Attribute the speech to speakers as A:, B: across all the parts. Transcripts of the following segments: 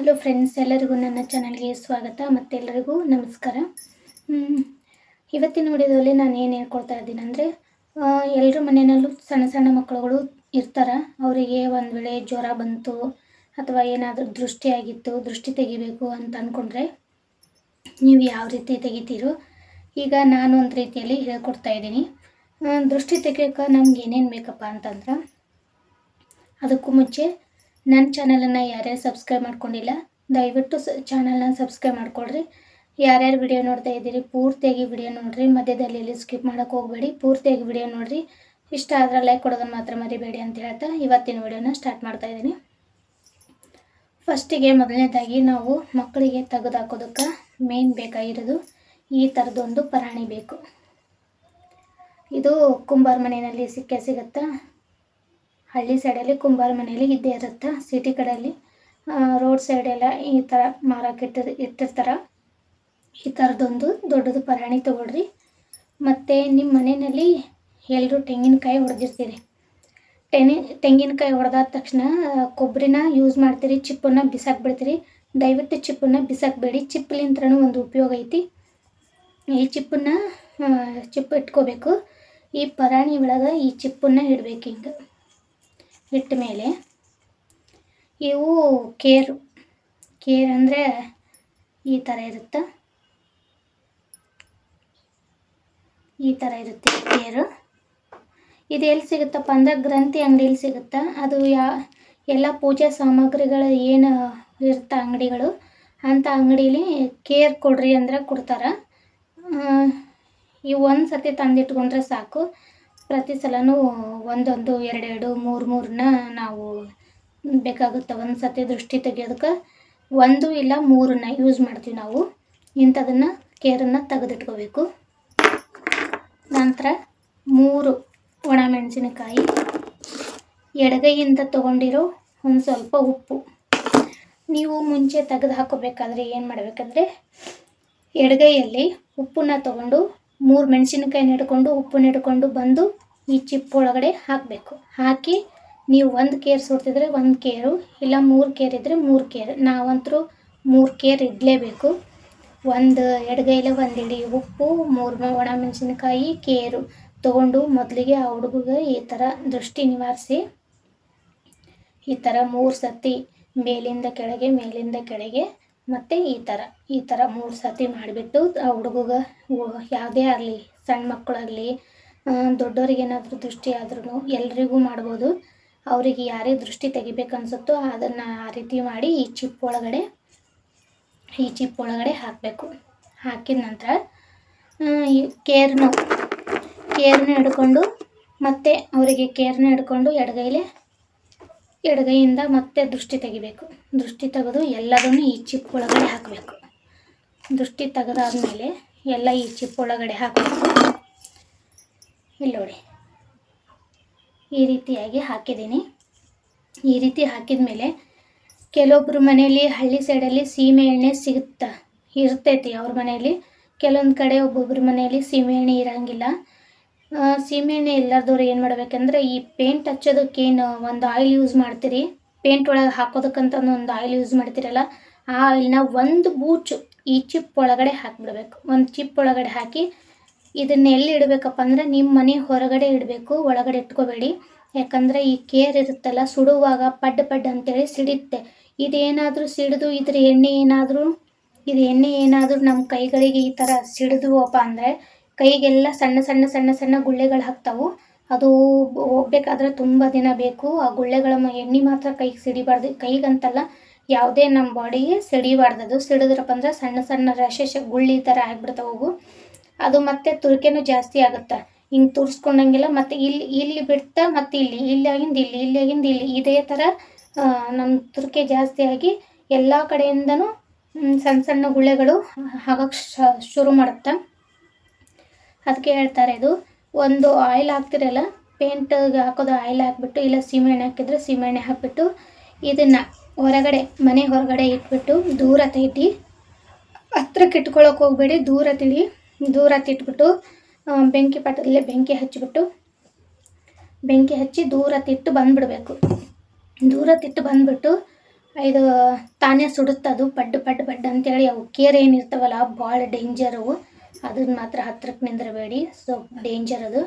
A: Hello friends ಎಲ್ಲರಿಗೂ ನನ್ನ ಚಾನಲ್ಗೆ ಸ್ವಾಗತ ಮತ್ತು ಎಲ್ಲರಿಗೂ ನಮಸ್ಕಾರ ಇವತ್ತಿನ ವಿಡಿಯೋದಲ್ಲಿ ನಾನು ಏನು ಹೇಳ್ಕೊಡ್ತಾ ಇದ್ದೀನಿ ಅಂದರೆ ಎಲ್ಲರ ಮನೆಯಲ್ಲೂ ಸಣ್ಣ ಸಣ್ಣ ಮಕ್ಕಳುಗಳು ಇರ್ತಾರೆ, ಅವರಿಗೆ ಒಂದು ವೇಳೆ ಜ್ವರ ಬಂತು ಅಥವಾ ಏನಾದರೂ ದೃಷ್ಟಿಯಾಗಿತ್ತು ದೃಷ್ಟಿ ತೆಗಿಬೇಕು ಅಂತ ಅಂದ್ಕೊಂಡ್ರೆ ನೀವು ಯಾವ ರೀತಿ ತೆಗಿತೀರೋ, ಈಗ ನಾನು ಒಂದು ರೀತಿಯಲ್ಲಿ ಹೇಳ್ಕೊಡ್ತಾ ಇದ್ದೀನಿ. ದೃಷ್ಟಿ ತೆಗಿಯೋಕೆ ನಮ್ಗೆ ಏನೇನು ಬೇಕಪ್ಪ ಅಂತಂದ್ರೆ, ಅದಕ್ಕೂ ಮುಂಚೆ ನನ್ನ ಚಾನಲನ್ನು ಯಾರ್ಯಾರು ಸಬ್ಸ್ಕ್ರೈಬ್ ಮಾಡ್ಕೊಂಡಿಲ್ಲ, ದಯವಿಟ್ಟು ಸ ಚಾನಲ್ನ ಸಬ್ಸ್ಕ್ರೈಬ್ ಮಾಡ್ಕೊಳ್ರಿ. ಯಾರ್ಯಾರು ವಿಡಿಯೋ ನೋಡ್ತಾ ಇದ್ದೀರಿ, ಪೂರ್ತಿಯಾಗಿ ವಿಡಿಯೋ ನೋಡಿರಿ. ಮಧ್ಯದಲ್ಲಿ ಎಲ್ಲಿ ಸ್ಕಿಪ್ ಮಾಡೋಕ್ಕೆ ಹೋಗಬೇಡಿ, ಪೂರ್ತಿಯಾಗಿ ವಿಡಿಯೋ ನೋಡಿರಿ. ಇಷ್ಟ ಆದರೆ ಲೈಕ್ ಕೊಡೋದನ್ನು ಮಾತ್ರ ಮರಿಬೇಡಿ ಅಂತ ಹೇಳ್ತಾ ಇವತ್ತಿನ ವಿಡಿಯೋನ ಸ್ಟಾರ್ಟ್ ಮಾಡ್ತಾ ಇದ್ದೀನಿ. ಫಸ್ಟಿಗೆ ಮೊದಲನೇದಾಗಿ ನಾವು ಮಕ್ಕಳಿಗೆ ತೆಗೆದುಹಾಕೋದಕ್ಕೆ ಮೇನ್ ಬೇಕಾಗಿರೋದು ಈ ಥರದೊಂದು ಪರಾಣಿ ಬೇಕು. ಇದು ಕುಂಬಾರ ಮನೆಯಲ್ಲಿ ಸಿಕ್ಕೇ ಸಿಗುತ್ತಾ? ಹಳ್ಳಿ ಸೈಡಲ್ಲಿ ಕುಂಬಾರ ಮನೆಯಲ್ಲಿ ಇದ್ದೇ ಇರುತ್ತೆ. ಸಿಟಿ ಕಡೆಯಲ್ಲಿ ರೋಡ್ ಸೈಡೆಲ್ಲ ಈ ಥರ ಮಾರಕ್ಕೆ ಇಟ್ಟಿರ್, ಇಟ್ಟಿರ್ತಾರೆ. ಈ ಥರದೊಂದು ದೊಡ್ಡದು ಪರಾಣಿ ತೊಗೊಳ್ರಿ. ಮತ್ತು ನಿಮ್ಮ ಮನೆಯಲ್ಲಿ ಎಲ್ಲರೂ ತೆಂಗಿನಕಾಯಿ ಹೊಡೆದಿರ್ತೀರಿ. ತೆನಿ, ತೆಂಗಿನಕಾಯಿ ಹೊಡೆದಾದ ತಕ್ಷಣ ಕೊಬ್ಬರಿನ ಯೂಸ್ ಮಾಡ್ತೀರಿ, ಚಿಪ್ಪನ್ನು ಬಿಸಾಕ್ಬಿಡ್ತೀರಿ. ದಯವಿಟ್ಟು ಚಿಪ್ಪನ್ನು ಬಿಸಾಕಬೇಡಿ. ಚಿಪ್ಪಲಿಂತ್ರೂ ಒಂದು ಉಪಯೋಗ ಐತಿ. ಈ ಚಿಪ್ಪನ್ನು ಚಿಪ್ಪು ಇಟ್ಕೋಬೇಕು. ಈ ಪರಾಣಿ ಒಳಗೆ ಈ ಚಿಪ್ಪನ್ನು ಇಡಬೇಕು ಹಿಂಗೆ. ಇಟ್ಟ ಮೇಲೆ ಇವು ಕೇರು, ಕೇರ್ ಅಂದರೆ ಈ ಥರ ಇರುತ್ತೆ. ಈ ಥರ ಇರುತ್ತೆ ಕೇರು. ಇದು ಎಲ್ಲಿ ಸಿಗುತ್ತಪ್ಪ ಅಂದರೆ ಗ್ರಂಥಿ ಅಂಗಡಿಯಲ್ಲಿ ಸಿಗುತ್ತೆ. ಅದು ಯಾ, ಎಲ್ಲ ಪೂಜಾ ಸಾಮಗ್ರಿಗಳು ಏನು ಇರುತ್ತೆ ಅಂಗಡಿಗಳು ಅಂಥ ಅಂಗಡೀಲಿ ಕೇರ್ ಕೊಡ್ರಿ ಅಂದ್ರೆ ಕೊಡ್ತಾರೆ. ಇವು ಒಂದು ಸತಿ ತಂದಿಟ್ಕೊಂಡ್ರೆ ಸಾಕು. ಪ್ರತಿ ಸಲವೂ ಒಂದೊಂದು, ಎರಡೆರಡು, ಮೂರು ಮೂರನ್ನ ನಾವು ಬೇಕಾಗುತ್ತೆ. ಒಂದು ಸತಿ ದೃಷ್ಟಿ ತೆಗಿಯೋದಕ್ಕೆ ಒಂದು ಇಲ್ಲ ಮೂರನ್ನ ಯೂಸ್ ಮಾಡ್ತೀವಿ ನಾವು. ಇಂಥದನ್ನು ಕೇರನ್ನು ತೆಗೆದಿಟ್ಕೋಬೇಕು. ನಂತರ ಮೂರು ಒಣಮೆಣಸಿನಕಾಯಿ. ಎಡಗೈಯಿಂದ ತೊಗೊಂಡಿರೋ ಒಂದು ಸ್ವಲ್ಪ ಉಪ್ಪು. ನೀವು ಮುಂಚೆ ತೆಗೆದು ಹಾಕೋಬೇಕಾದ್ರೆ ಏನು ಮಾಡಬೇಕಂದ್ರೆ ಎಡಗೈಯಲ್ಲಿ ಉಪ್ಪನ್ನ ತಗೊಂಡು ಮೂರು ಮೆಣಸಿನಕಾಯಿನ ಹಿಡ್ಕೊಂಡು, ಉಪ್ಪನ್ನ ಹಿಡ್ಕೊಂಡು ಬಂದು ಈ ಚಿಪ್ ಒಳಗಡೆ ಹಾಕಬೇಕು. ಹಾಕಿ ನೀವು ಒಂದು ಕೇರ್ ಸುಡ್ತಿದ್ರೆ ಒಂದು ಕೇರು ಇಲ್ಲ ಮೂರು ಕೇರ್ ಇದ್ದರೆ ಮೂರು ಕೇರ್ ನಾವಂತರೂ ಮೂರು ಕೇರ್ ಇಡಲೇಬೇಕು. ಒಂದು ಎಡಗೈಲೆ ಒಂದು ಇಡಿ. ಉಪ್ಪು, ಮೂರು ಒಣ ಮೆಣಸಿನಕಾಯಿ ಕೇರು ತೊಗೊಂಡು ಮೊದಲಿಗೆ ಆ ಹುಡುಗಗೆ ಈ ಥರ ದೃಷ್ಟಿ ನಿವಾರಿಸಿ. ಈ ಥರ ಮೂರು ಸತಿ ಮೇಲಿಂದ ಕೆಳಗೆ ಮೇಲಿಂದ ಕೆಳಗೆ, ಮತ್ತು ಈ ಥರ ಈ ಥರ ಮೂರು ಸತಿ ಮಾಡಿಬಿಟ್ಟು ಆ ಹುಡುಗಗೆ ಯಾವುದೇ ಆಗಲಿ, ಸಣ್ಣ ಮಕ್ಕಳಾಗಲಿ ದೊಡ್ಡವ್ರಿಗೆ ಏನಾದರೂ ದೃಷ್ಟಿ ಆದ್ರೂ ಎಲ್ರಿಗೂ ಮಾಡ್ಬೋದು. ಅವರಿಗೆ ಯಾರೇ ದೃಷ್ಟಿ ತೆಗಿಬೇಕನ್ಸುತ್ತೋ ಅದನ್ನು ಆ ರೀತಿ ಮಾಡಿ ಈ ಚಿಪ್ ಒಳಗಡೆ, ಈ ಚಿಪ್ ಒಳಗಡೆ ಹಾಕಬೇಕು. ಹಾಕಿದ ನಂತರ ಈ ಕೇರ್ನು ಕೇರ್ನ ಹಿಡ್ಕೊಂಡು ಮತ್ತೆ ಅವರಿಗೆ ಕೇರ್ನ ಹಿಡ್ಕೊಂಡು ಎಡಗೈಲೆ, ಎಡಗೈಯಿಂದ ಮತ್ತೆ ದೃಷ್ಟಿ ತೆಗಿಬೇಕು. ದೃಷ್ಟಿ ತೆಗೆದು ಎಲ್ಲದನ್ನು ಈ ಚಿಪ್ ಒಳಗಡೆ ಹಾಕಬೇಕು. ದೃಷ್ಟಿ ತೆಗೆದಾದ್ಮೇಲೆ ಎಲ್ಲ ಈ ಚಿಪ್ ಒಳಗಡೆ ಹಾಕಬೇಕು. ಇಲ್ಲಿ ನೋಡಿ. ಈ ರೀತಿಯಾಗಿ ಹಾಕಿದ್ದೀನಿ. ಈ ರೀತಿ ಹಾಕಿದ ಮೇಲೆ ಕೆಲವೊಬ್ಬರು ಮನೆಯಲ್ಲಿ ಹಳ್ಳಿ ಸೈಡಲ್ಲಿ ಸೀಮೆ ಎಣ್ಣೆ ಸಿಗುತ್ತೆ? ಇರ್ತೈತಿ ಅವ್ರ ಮನೆಯಲ್ಲಿ. ಕೆಲವೊಂದು ಕಡೆ ಒಬ್ಬೊಬ್ಬರು ಮನೆಯಲ್ಲಿ ಸೀಮೆ ಎಣ್ಣೆ ಇರೋಂಗಿಲ್ಲ. ಸೀಮೆ ಎಣ್ಣೆ ಇಲ್ಲದವ್ರು ಏನು ಮಾಡಬೇಕಂದ್ರೆ ಈ ಪೇಂಟ್ ಹಚ್ಚೋದಕ್ಕೇನು ಒಂದು ಆಯಿಲ್ ಯೂಸ್ ಮಾಡ್ತೀರಿ. ಪೇಂಟ್ ಒಳಗೆ ಹಾಕೋದಕ್ಕಂತ ಒಂದು ಆಯಿಲ್ ಯೂಸ್ ಮಾಡ್ತೀರಲ್ಲ, ಆ ಆಯಿಲ್ನ ಒಂದು ಬೂಚು ಈ ಚಿಪ್ ಒಳಗಡೆ ಹಾಕಿಬಿಡ್ಬೇಕು. ಒಂದು ಚಿಪ್ ಒಳಗಡೆ ಹಾಕಿ ಇದನ್ನ ಎಲ್ಲಿ ಇಡಬೇಕಪ್ಪ ಅಂದ್ರೆ ನಿಮ್ಮ ಮನೆ ಹೊರಗಡೆ ಇಡಬೇಕು, ಒಳಗಡೆ ಇಟ್ಕೋಬೇಡಿ. ಯಾಕಂದರೆ ಈ ಕೇರ್ ಇರುತ್ತಲ್ಲ, ಸುಡುವಾಗ ಪಡ್ ಪಡ್ ಅಂತೇಳಿ ಸಿಡಿತ್ತೆ. ಇದೇನಾದರೂ ಸಿಡಿದು, ಇದ್ರ ಎಣ್ಣೆ ಏನಾದರೂ ಇದು ಎಣ್ಣೆ ಏನಾದರೂ ನಮ್ಮ ಕೈಗಳಿಗೆ ಈ ಥರ ಸಿಡಿದ್ವಪ್ಪ ಅಂದರೆ ಕೈಗೆಲ್ಲ ಸಣ್ಣ ಸಣ್ಣ ಸಣ್ಣ ಸಣ್ಣ ಗುಳ್ಳೆಗಳು ಹಾಕ್ತಾವು. ಅದು ಹೋಗ್ಬೇಕಾದ್ರೆ ತುಂಬ ದಿನ ಬೇಕು. ಆ ಗುಳ್ಳೆಗಳ ಎಣ್ಣೆ ಮಾತ್ರ ಕೈಗೆ ಸಿಡಿಬಾರ್ದು. ಕೈಗಂತಲ್ಲ ಯಾವುದೇ ನಮ್ಮ ಬಾಡಿಗೆ ಸಿಡಿಬಾರ್ದು ಸಿಡಿದ್ರಪ್ಪ ಅಂದ್ರೆ ಸಣ್ಣ ಸಣ್ಣ ರಶೇಷ ಗುಳ್ಳಿ ಥರ ಆಗಿಬಿಡ್ತಾವೆ ಅವು ಅದು ಮತ್ತೆ ತುರಿಕೆನೂ ಜಾಸ್ತಿ ಆಗುತ್ತೆ. ಹಿಂಗೆ ತುರ್ಸ್ಕೊಂಡಂಗೆಲ್ಲ ಮತ್ತೆ ಇಲ್ಲಿ ಇಲ್ಲಿ ಬಿಡ್ತಾ ಮತ್ತೆ ಇಲ್ಲಿ ಇಲ್ಲಾಗಿಂದ ಇಲ್ಲಿ ಇಲ್ಲಾಗಿಂದ ಇಲ್ಲಿ. ಇದೇ ಥರ ನಮ್ಮ ತುರಿಕೆ ಜಾಸ್ತಿ ಆಗಿ ಎಲ್ಲ ಕಡೆಯಿಂದನೂ ಸಣ್ಣ ಸಣ್ಣ ಗುಳ್ಳೆಗಳು ಆಗಕ್ಕೆ ಶುರು ಮಾಡುತ್ತೆ. ಅದಕ್ಕೆ ಹೇಳ್ತಾರೆ ಇದು, ಒಂದು ಆಯಿಲ್ ಹಾಕ್ತಿರಲ್ಲ ಪೇಂಟ್ಗೆ ಹಾಕೋದು ಆಯಿಲ್ ಹಾಕ್ಬಿಟ್ಟು, ಇಲ್ಲ ಸೀಮೆಣ್ಣೆ ಹಾಕಿದ್ರೆ ಸೀಮೆಣ್ಣೆ ಹಾಕ್ಬಿಟ್ಟು, ಇದನ್ನು ಹೊರಗಡೆ, ಮನೆ ಹೊರಗಡೆ ಇಟ್ಬಿಟ್ಟು ದೂರ ತೆಗಿಟಿ ಹತ್ರಕ್ಕೆ ಇಟ್ಕೊಳಕ್ಕೆ ಹೋಗಬೇಡಿ, ದೂರ ತಿಳಿ ದೂರ ತಿಟ್ಬಿಟ್ಟು ಬೆಂಕಿ ಪಟ್ಟದಲ್ಲೇ ಬೆಂಕಿ ಹಚ್ಚಿಬಿಟ್ಟು, ಬೆಂಕಿ ಹಚ್ಚಿ ದೂರ ತಿಟ್ಟು ಬಂದುಬಿಡ್ಬೇಕು. ದೂರ ತಿಟ್ಟು ಬಂದ್ಬಿಟ್ಟು, ಇದು ತಾನೇ ಸುಡುತ್ತದು ಪಡ್ಡು ಪಡ್ಡು ಪಡ್ಡು ಅಂತೇಳಿ ಅವು ಕೇರ್ ಏನಿರ್ತಾವಲ್ಲ ಭಾಳ ಡೇಂಜರ್ ಅದನ್ನ ಮಾತ್ರ ಹತ್ರಕ್ಕೆ ನಿಂದಿರಬೇಡಿ ಸೊ ಡೇಂಜರ್ ಅದು.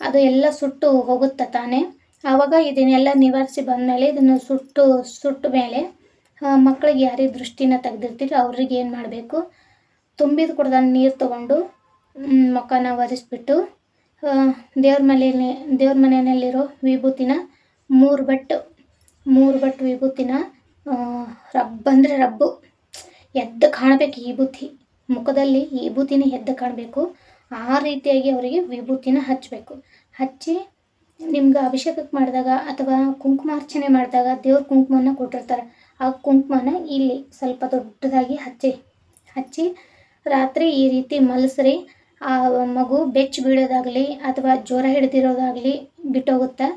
A: ಅದು ಎಲ್ಲ ಸುಟ್ಟು ಹೋಗುತ್ತೆ ತಾನೇ. ಆವಾಗ ಇದನ್ನೆಲ್ಲ ನಿವಾರಿಸಿ ಬಂದಮೇಲೆ ಇದನ್ನು ಸುಟ್ಟು, ಸುಟ್ಟ ಮೇಲೆ ಮಕ್ಕಳಿಗೆ ಯಾರಿಗೆ ದೃಷ್ಟಿನ ತೆಗೆದಿರ್ತೀರಿ, ಅವ್ರಿಗೆ ಏನು ಮಾಡಬೇಕು? ತುಂಬಿದ ಕುಡ್ದ ನೀರು ತೊಗೊಂಡು ಮುಖನ ಒರೆಸ್ಬಿಟ್ಟು ದೇವ್ರ ಮನೆಯಲ್ಲಿ, ದೇವ್ರ ಮನೆಯಲ್ಲಿರೋ ವಿಭೂತಿನ ಮೂರು ಬಟ್ಟು ಮೂರು ಬಟ್ಟು ವಿಭೂತಿನ ರಬ್ಬಂದರೆ ಅಂದರೆ ರಬ್ಬು. ಎದ್ದು ಕಾಣಬೇಕು ಈ ಮುಖದಲ್ಲಿ ಈ ವಿಭೂತಿನೇ ಎದ್ದು ಕಾಣಬೇಕು. ಆ ರೀತಿಯಾಗಿ ಅವರಿಗೆ ವಿಭೂತಿನ ಹಚ್ಚಬೇಕು ಹಚ್ಚಿ ನಿಮ್ಗೆ ಅಭಿಷೇಕಕ್ಕೆ ಮಾಡಿದಾಗ ಅಥವಾ ಕುಂಕುಮಾರ್ಚನೆ ಮಾಡಿದಾಗ ದೇವ್ರ ಕುಂಕುಮನ ಕೊಟ್ಟಿರ್ತಾರೆ. ಆ ಕುಂಕುಮನ ಇಲ್ಲಿ ಸ್ವಲ್ಪ ದೊಡ್ಡದಾಗಿ ಹಚ್ಚಿ ಹಚ್ಚಿ ರಾತ್ರಿ ಈ ರೀತಿ ಮಲಸ್ರಿ, ಆ ಮಗು ಬೆಚ್ಚ ಬೀಳೋದಾಗಲಿ ಅಥವಾ ಜ್ವರ ಹಿಡಿದಿರೋದಾಗಲಿ ಬಿಟ್ಟೋಗುತ್ತೆ?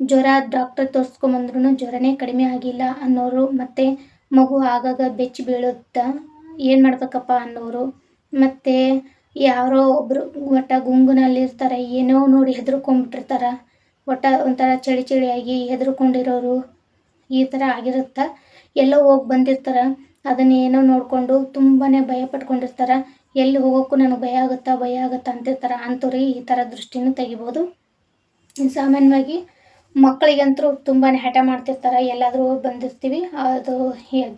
A: ಜ್ವರ ಡಾಕ್ಟರ್ ತೋರಿಸ್ಕೊಂಬಂದ್ರೂ ಜ್ವರನೇ ಕಡಿಮೆ ಆಗಿಲ್ಲ ಅನ್ನೋರು ಮತ್ತು ಮಗು ಆಗಾಗ ಬೆಚ್ಚ ಬೀಳುತ್ತಾ? ಏನು ಮಾಡ್ಬೇಕಪ್ಪ ಅನ್ನೋರು. ಮತ್ತು ಯಾರೋ ಒಬ್ಬರು ಒಟ್ಟ ಗುಂಗುನಲ್ಲಿರ್ತಾರೆ, ಏನೋ ನೋಡಿ ಹೆದರ್ಕೊಂಡ್ಬಿಟ್ಟಿರ್ತಾರೆ ಒಟ್ಟ ಒಂಥರ ಚಳಿ ಚಳಿಯಾಗಿ ಹೆದರ್ಕೊಂಡಿರೋರು. ಈ ಥರ ಆಗಿರುತ್ತೆ? ಎಲ್ಲೋ ಹೋಗಿ ಬಂದಿರ್ತಾರೆ. ಅದನ್ನೇನೋ ನೋಡಿಕೊಂಡು ತುಂಬಾ ಭಯ ಪಟ್ಕೊಂಡಿರ್ತಾರೆ ಎಲ್ಲಿ ಹೋಗೋಕ್ಕೂ ನನಗೆ ಭಯ ಆಗುತ್ತಾ ಭಯ ಆಗುತ್ತಾ ಅಂತಿರ್ತಾರೆ. ಅಂಥವ್ರಿಗೆ ಈ ಥರ ದೃಷ್ಟಿನೂ ತೆಗಿಬೋದು. ಸಾಮಾನ್ಯವಾಗಿ ಮಕ್ಕಳಿಗಂತೂ ತುಂಬಾ ಹಠ ಮಾಡ್ತಿರ್ತಾರೆ. ಎಲ್ಲಾದರೂ ಬಂದಿರ್ತೀವಿ. ಅದು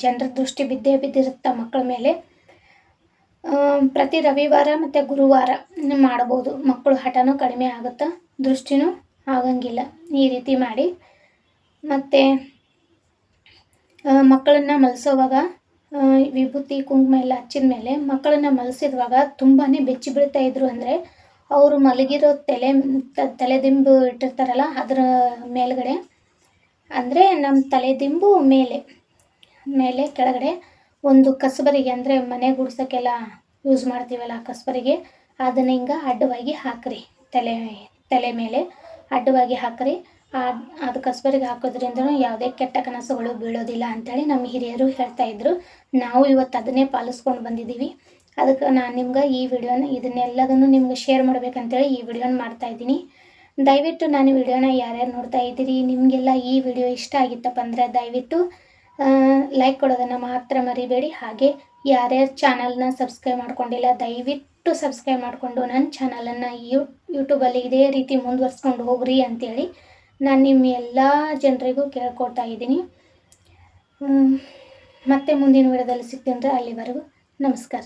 A: ಜನರ ದೃಷ್ಟಿ ಬಿದ್ದೇ ಬಿದ್ದಿರುತ್ತೆ ಮಕ್ಕಳ ಮೇಲೆ. ಪ್ರತಿ ರವಿವಾರ ಮತ್ತು ಗುರುವಾರ ಮಾಡ್ಬೋದು. ಮಕ್ಕಳು ಹಠನೂ ಕಡಿಮೆ ಆಗುತ್ತೆ, ದೃಷ್ಟಿನೂ ಆಗಂಗಿಲ್ಲ. ಈ ರೀತಿ ಮಾಡಿ. ಮತ್ತು ಮಕ್ಕಳನ್ನು ಮಲಸೋವಾಗ ವಿಭೂತಿ, ಕುಂಕುಮ ಎಲ್ಲ ಹಚ್ಚಿದ ಮೇಲೆ ಮಕ್ಕಳನ್ನು ಮಲಸಿದವಾಗ ತುಂಬಾ ಬೆಚ್ಚಿ ಬೀಳ್ತಾ ಇದ್ರು ಅಂದರೆ ಅವರು ಮಲಗಿರೋ ತಲೆ ತಲೆದಿಂಬು ಇಟ್ಟಿರ್ತಾರಲ್ಲ ಅದರ ಮೇಲುಗಡೆ. ಅಂದರೆ ನಮ್ಮ ತಲೆದಿಂಬು ಮೇಲೆ ಮೇಲೆ ಕೆಳಗಡೆ ಒಂದು ಕಸಬರಿಗೆ ಅಂದರೆ ಮನೆ ಗುಡ್ಸೋಕ್ಕೆಲ್ಲ ಯೂಸ್ ಮಾಡ್ತೀವಲ್ಲ ಕಸಬರಿಗೆ, ಅದನ್ನ ಹಿಂಗೆ ಅಡ್ಡವಾಗಿ ಹಾಕ್ರಿ. ತಲೆ ತಲೆ ಮೇಲೆ ಅಡ್ಡವಾಗಿ ಹಾಕಿರಿ. ಅದು ಕಸಬರಿಗೆ ಹಾಕೋದ್ರಿಂದ ಯಾವುದೇ ಕೆಟ್ಟ ಕನಸುಗಳು ಬೀಳೋದಿಲ್ಲ ಅಂತೇಳಿ ನಮ್ಮ ಹಿರಿಯರು ಹೇಳ್ತಾ ಇದ್ರು. ನಾವು ಇವತ್ತು ಅದನ್ನೇ ಪಾಲಿಸ್ಕೊಂಡು ಬಂದಿದ್ದೀವಿ. ಅದಕ್ಕೆ ನಾನು ನಿಮ್ಗೆ ಈ ವಿಡಿಯೋನ ಇದನ್ನೆಲ್ಲದನ್ನು ನಿಮ್ಗೆ ಶೇರ್ ಮಾಡ್ಬೇಕಂತೇಳಿ ಈ ವಿಡಿಯೋನ ಮಾಡ್ತಾ ಇದ್ದೀನಿ. ದಯವಿಟ್ಟು ನಾನು ವಿಡಿಯೋನ ಯಾರ್ಯಾರು ನೋಡ್ತಾ ಇದ್ದೀರಿ, ನಿಮಗೆಲ್ಲ ಈ ವಿಡಿಯೋ ಇಷ್ಟ ಆಗಿತ್ತಪ್ಪ ಅಂದರೆ ದಯವಿಟ್ಟು ಲೈಕ್ ಕೊಡೋದನ್ನು ಮಾತ್ರ ಮರಿಬೇಡಿ. ಹಾಗೆ ಯಾರ್ಯಾರು ಚಾನಲ್ನ ಸಬ್ಸ್ಕ್ರೈಬ್ ಮಾಡ್ಕೊಂಡಿಲ್ಲ, ದಯವಿಟ್ಟು ಸಬ್ಸ್ಕ್ರೈಬ್ ಮಾಡಿಕೊಂಡು ನನ್ನ ಚಾನಲನ್ನು ಯೂ ಯೂಟ್ಯೂಬಲ್ಲಿ ಇದೇ ರೀತಿ ಮುಂದುವರ್ಸ್ಕೊಂಡು ಹೋಗ್ರಿ ಅಂಥೇಳಿ ನಾನು ನಿಮ್ಮ ಎಲ್ಲ ಜನರಿಗೂ ಕೇಳ್ಕೊಡ್ತಾ ಇದ್ದೀನಿ. ಮತ್ತೆ ಮುಂದಿನ ವಿಡಿಯೋದಲ್ಲಿ ಸಿಗ್ತೀನಿ ಅಲ್ಲಿವರೆಗೂ ನಮಸ್ಕಾರ.